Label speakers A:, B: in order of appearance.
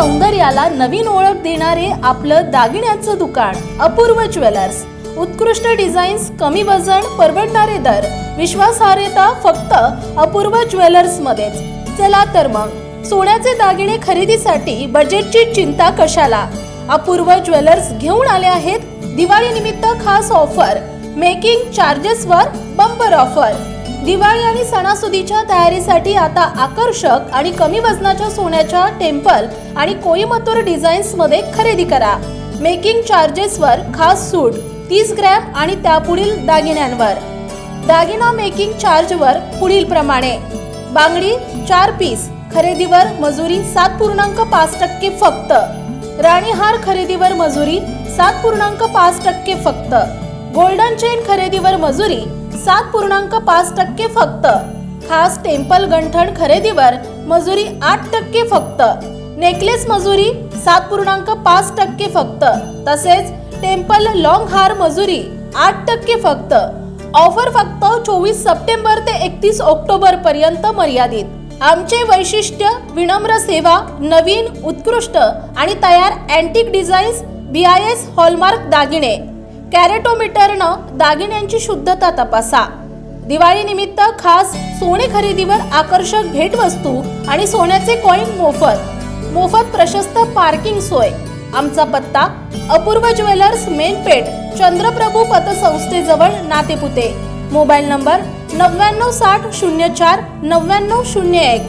A: सौंदर्याला नवीन ओळख देणारे आपलं दागिन्याचं दुकान अपूर्व ज्वेलर्स. उत्कृष्ट डिझाईन्स कमी वजन परवडणारे दर. विश्वासार्हता फक्त अपूर्व ज्वेलर्स मध्येच चला तर मग सोन्याचे दागिने खरेदीसाठी बजेटची चिंता कशाला? अपूर्व ज्वेलर्स घेऊन आले आहेत दिवाळी निमित्त खास ऑफर मेकिंग चार्जेसवर बंपर ऑफर दिवाळी आणि सणासुदीच्या तयारीसाठी आता आकर्षक आणि कमी वजनाच्या सोन्याच्या टेम्पल आणि कोईमतूर डिझाईन्समध्ये खरेदी करा. मेकिंग चार्जेसवर खास सूट तीस ग्रॅम आणि त्यापुढील दागिन्यांवर. दागिना मेकिंग चार्जवर पुढील प्रमाणे. बांगडी चार पीस खरेदीवर मजुरी सात पूर्णांक पाच टक्के फक्त. राणीहार खरेदीवर मजुरी सात पूर्णांक पाच टक्के फक्त. गोल्डन चेन खरेदीवर मजुरी सात पूर्णांक पाच टक्के फक्त. खास टेम्पल गंठण खरेदीवर मजुरी आठ टक्के फक्त. नेकलेस मजुरी सात पूर्णांक पाच टक्के फक्त. तसेच टेम्पल लॉंग हार मजुरी आठ टक्के फक्त. ऑफर फक्त चोवीस सप्टेंबर ते एकतीस ऑक्टोबर पर्यंत मर्यादित. आमचे वैशिष्ट्य विनम्र सेवा नवीन उत्कृष्ट आणि तयार antique designs B I S hallmark दागिने. कॅरेटोमीटरनं दागिन्यांची शुद्धता तपासा. दिवाळी निमित्त खास सोने खरेदीवर आकर्षक भेटवस्तू आणि सोन्याचे कॉईन मोफत. मोफत प्रशस्त पार्किंग सोय. आमचा पत्ता अपूर्व ज्वेलर्स मेन पेठ चंद्रप्रभू पतसंस्थेजवळ नातेपुते. मोबाईल नंबर नव्याण्णव साठ शून्य चार नव्याण्णव शून्य एक.